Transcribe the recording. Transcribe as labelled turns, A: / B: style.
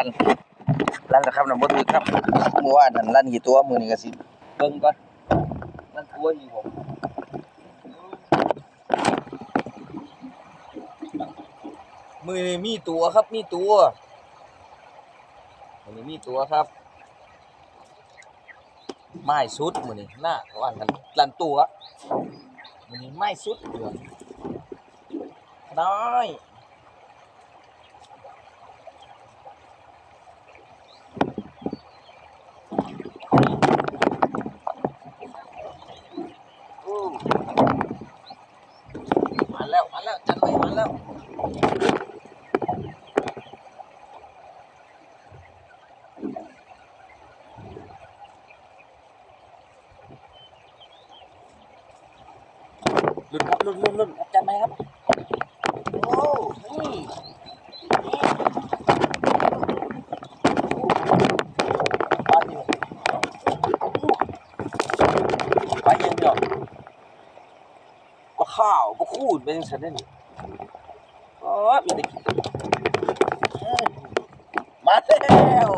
A: ลั่นลั่นนะครับน้ำบ่ถือครับเมื่อวานนั่นลั่นกี่ตัวมือนี้ก็สิเบิ่งก่อนลั่นตัวอยู่ผมมือนี้มีตัวครับมีตัวมือนี้มีตัวครับไม้สุดมือนี้หน้าว่านกันลั่นตัวมือนี้ไม้สุดเดือน้อย แล้วมาแล้วจันไปมาแล้วหลุดครับหลุดหลุดหลุดจันไปครับโอ้นี่นี่ปลาดิปลายังเดียวปลา ข้าวปลาคูดเป็นสันนี่โอ้ยมีแต่กินเอ้ยมาแล้ว